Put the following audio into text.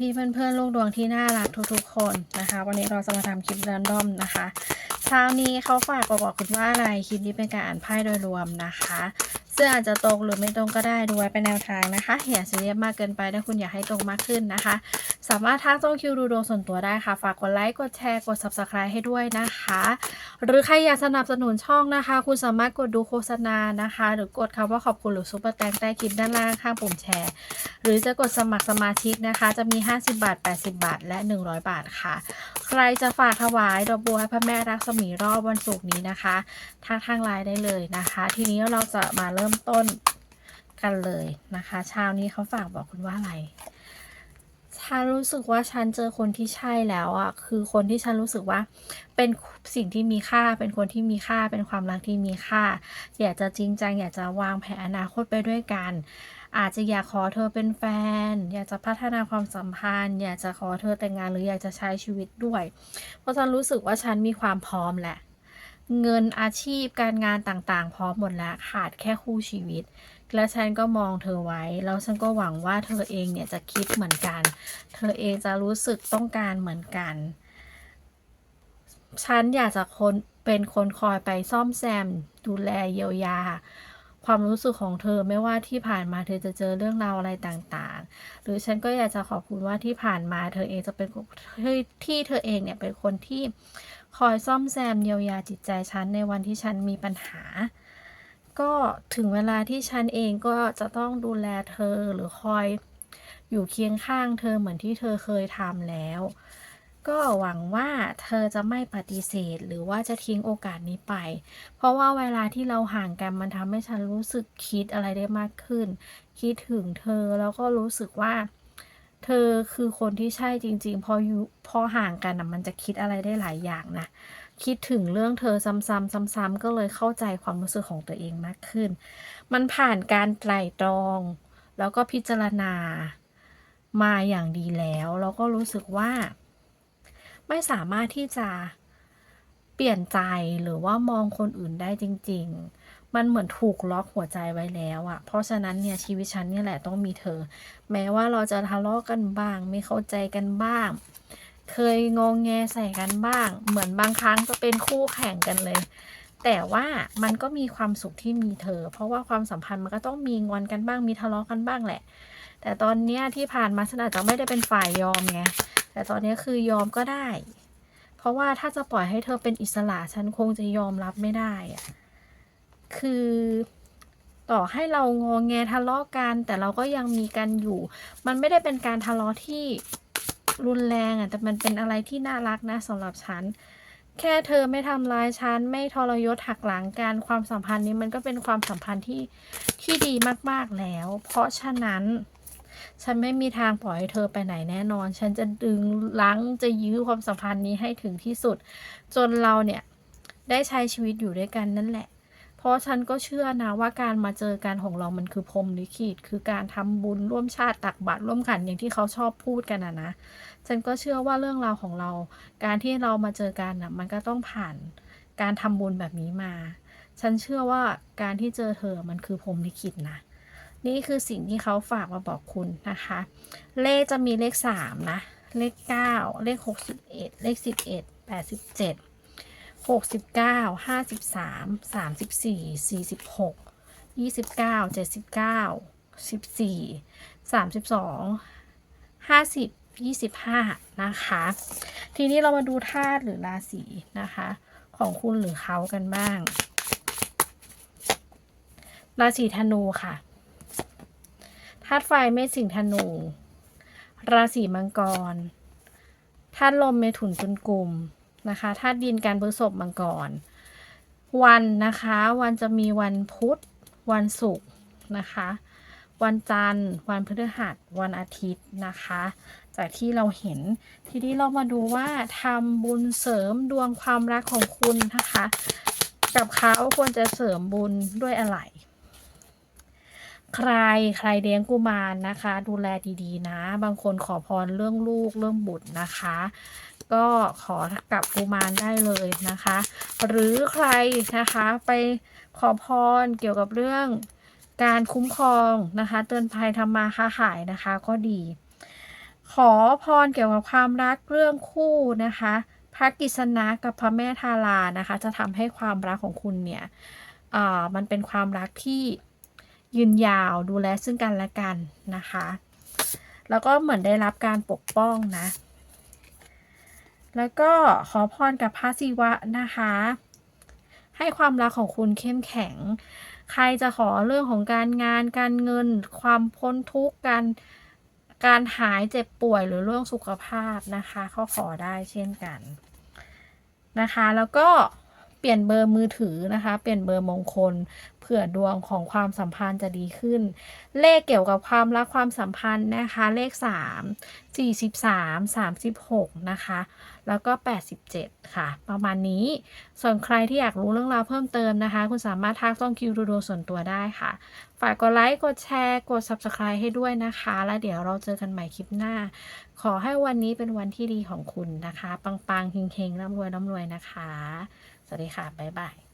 พี่ๆเพื่อนๆลูกดวงที่น่ารักทุกๆคนนะคะ วันนี้เราจะมาทำคลิปแรนดอมนะคะเช้านี้เขาฝากบอกคุณว่าอะไรคลิปนี้เป็นการอ่านไพ่โดยรวมนะคะซึ่งอาจจะตรงหรือไม่ตรงก็ได้ดูไว้เป็นแนวทางนะคะอย่าซีเรียมากเกินไปถ้าคุณอยากให้ตรงมากขึ้นนะคะ สามารถทักโซคิวดูดวงส่วนตัวได้ค่ะ ฝากกดไลค์กดแชร์กด subscribe ให้ด้วยนะคะ หรือใครอยากสนับสนุนช่องนะคะ คุณสามารถกดดูโฆษณานะคะ หรือกดคำว่าขอบคุณหรือซุปเปอร์แตงใต้คลิปด้านล่างข้างปุ่มแชร์ หรือจะกดสมัครสมาชิกนะคะ จะมี 50 บาท 80 บาท และ 100 บาทค่ะ ใครจะฝากถวายดอกบัวให้พระแม่รักษมีรอบวันศุกร์นี้นะคะทางทางไลน์ได้เลยนะคะ ทีนี้เราจะมาเริ่มต้นกันเลยนะคะเช้านี้เขาฝากบอกคุณว่าอะไรฉันรู้สึกว่าฉันเจอคนที่ใช่แล้วอะ คือคนที่ฉันรู้สึกว่า เป็นสิ่งที่มีค่า เป็นคนที่มีค่า เป็นความรักที่มีค่า อยากจะจริงจัง อยากจะวางแผนอนาคตไปด้วยกัน อาจจะอยากขอเธอเป็นแฟน อยากจะพัฒนาความสัมพันธ์ อยากจะขอเธอแต่งงานหรืออยากจะใช้ชีวิตด้วย เพราะฉันรู้สึกว่าฉันมีความพร้อมแหละ เงินอาชีพการงานต่างๆ พร้อมหมดแล้วขาดแค่คู่ชีวิต และฉันก็มองเธอไว้ แล้วฉันก็หวังว่าเธอเองเนี่ยจะคิดเหมือนกัน เธอเองจะรู้สึกต้องการเหมือนกัน ฉันอยากจะคนเป็นคนคอยไปซ่อมแซมดูแลเยียวยา ความรู้สึกของเธอไม่ว่าที่ผ่านมาเธอจะเจอเรื่องราวอะไรต่างๆ หรือฉันก็อยากจะขอบคุณว่าที่ผ่านมาเธอเองจะเป็นที่เธอเองเนี่ยเป็นคนที่คอยซ่อมแซมเยียวยาจิตใจฉันในวันที่ฉันมีปัญหา ก็ถึงเวลาที่ฉันเองก็จะต้องดูแลเธอหรือคอยอยู่เคียงข้างเธอเหมือนที่เธอเคยทำแล้ว ก็หวังว่าเธอจะไม่ปฏิเสธหรือว่าจะทิ้งโอกาสนี้ไป เพราะว่าเวลาที่เราห่างกันมันทำให้ฉันรู้สึกคิดอะไรได้มากขึ้น คิดถึงเธอแล้วก็รู้สึกว่า เธอคือคนที่ใช่จริง ๆ พออยู่พอห่างกันนะมันจะคิดอะไรได้หลายอย่างนะคิดถึงเรื่องเธอซ้ำๆซ้ำๆก็เลยเข้าใจความรู้สึกของตัวเองมากขึ้น มันผ่านการไตร่ตรอง แล้วก็พิจารณามาอย่างดีแล้ว แล้วก็รู้สึกว่า ไม่สามารถที่จะเปลี่ยนใจหรือว่ามองคนอื่นได้จริง ๆ มันเหมือนถูกล็อกหัวใจไว้แล้วอะเพราะฉะนั้นเนี่ยชีวิตฉันเนี่ยแหละต้องมีเธอ แม้ว่าเราจะทะเลาะกันบ้าง ไม่เข้าใจกันบ้าง เคยงองแงใส่กันบ้าง เหมือนบางครั้งจะเป็นคู่แข่งกันเลย แต่ว่ามันก็มีความสุขที่มีเธอ เพราะว่าความสัมพันธ์มันก็ต้องมีงอนกันบ้าง มีทะเลาะกันบ้างแหละ แต่ตอนเนี้ยที่ผ่านมาฉันอาจจะไม่ได้เป็นฝ่ายยอมไง แต่ตอนนี้คือยอมก็ได้ เพราะว่าถ้าจะปล่อยให้เธอเป็นอิสระฉันคงจะยอมรับไม่ได้อะคือต่อให้เรางอแงทะเลาะกัน แต่เราก็ยังมีกันอยู่ มันไม่ได้เป็นการทะเลาะที่รุนแรงอะแต่มันเป็นอะไรที่น่ารักนะสำหรับฉัน แค่เธอไม่ทำร้ายฉัน ไม่ทรยศหักหลังกันความสัมพันธ์นี้มันก็เป็นความสัมพันธ์ที่ที่ดีมากๆแล้ว เพราะฉะนั้น ฉันไม่มีทางปล่อยให้เธอไปไหนแน่นอน ฉันจะดึงลังจะยื้อความสัมพันธ์นี้ให้ถึงที่สุด จนเราเนี่ยได้ใช้ชีวิตอยู่ด้วยกันนั่นแหละ เพราะฉันก็เชื่อนะว่าการมาเจอกันของเรามันคือพรมลิขิต คือการทำบุญร่วมชาติตักบาตรร่วมขันอย่างที่เขาชอบพูดกันนะนะ ฉันก็เชื่อว่าเรื่องราวของเรา การที่เรามาเจอกันน่ะมันก็ต้องผ่านการทำบุญแบบนี้มา ฉันเชื่อว่าการที่เจอเธอมันคือพรมลิขิตนะ นี่คือสิ่งที่เขาฝากมาบอกคุณนะคะ เลขจะมีเลขสามนะ เลขเก้าเลขหกสิบเอ็ดเลขสิบเอ็ดแปดสิบเจ็ดหกสิบเก้าห้าสิบสามสามสิบสี่สี่สิบหกยี่สิบเก้าเจ็ดสิบเก้าสิบสี่สามสิบสองห้าสิบยี่สิบห้านะคะ ทีนี้เรามาดูธาตุหรือราศีนะคะ ของคุณหรือเขากันบ้าง ราศีธนูค่ะ ธาตุไฟเมษสิงห์ธนู ราศีมังกรธาตุลมเมถุนตุลกลุ่มนะคะธาตุดินการพฤษภมังกร วันนะคะ วันจะมีวันพุธ วันศุกร์นะคะ วันจันทร์ วันพฤหัส วันอาทิตย์นะคะ จากที่เราเห็นทีนี้เรามาดูว่าทำบุญเสริมดวงความรักของคุณนะคะ กับเขาควรจะเสริมบุญด้วยอะไร ใครใครเลี้ยงกุมารนะคะ ดูแลดีๆนะ บางคนขอพรเรื่องลูกเรื่องบุตรนะคะ ก็ขอกับกุมารได้เลยนะคะ หรือใครนะคะไปขอพรเกี่ยวกับเรื่องการคุ้มครองนะคะ เตือนภัยทำมาค้าขายนะคะก็ดี ขอพรเกี่ยวกับความรักเรื่องคู่นะคะพระกิษณะกับพระแม่ทารานะคะ จะทำให้ความรักของคุณเนี่ยอ่ามันเป็นความรักที่ ยืนยาวดูแลซึ่งกันและกันนะคะ แล้วก็เหมือนได้รับการปกป้องนะ แล้วก็ขอพรกับพระศิวะนะคะ ให้ความรักของคุณเข้มแข็ง ใครจะขอเรื่องของการงานการเงิน ความพ้นทุกข์การการหายเจ็บป่วยหรือเรื่องสุขภาพนะคะเขาขอได้เช่นกันนะคะ แล้วก็ เปลี่ยนเบอร์มือถือนะคะ เปลี่ยนเบอร์มงคล เผื่อดวงของความสัมพันธ์จะดีขึ้น เลขเกี่ยวกับความรักความสัมพันธ์นะคะ เลข 3 43 36 นะคะ แล้วก็ 87 ค่ะ ประมาณนี้ ส่วนใครที่อยากรู้เรื่องราวเพิ่มเติมนะคะ คุณสามารถทักต้องคิวดูดวงส่วนตัวได้ค่ะ ฝากกดไลค์ กดแชร์ กด Subscribe ให้ด้วยนะคะ แล้วเดี๋ยวเราเจอกันใหม่คลิปหน้า ขอให้วันนี้เป็นวันที่ดีของคุณนะคะ ปังๆเฮงๆร่ำรวยร่ำรวยนะคะ สวัสดีค่ะ บ๊ายบาย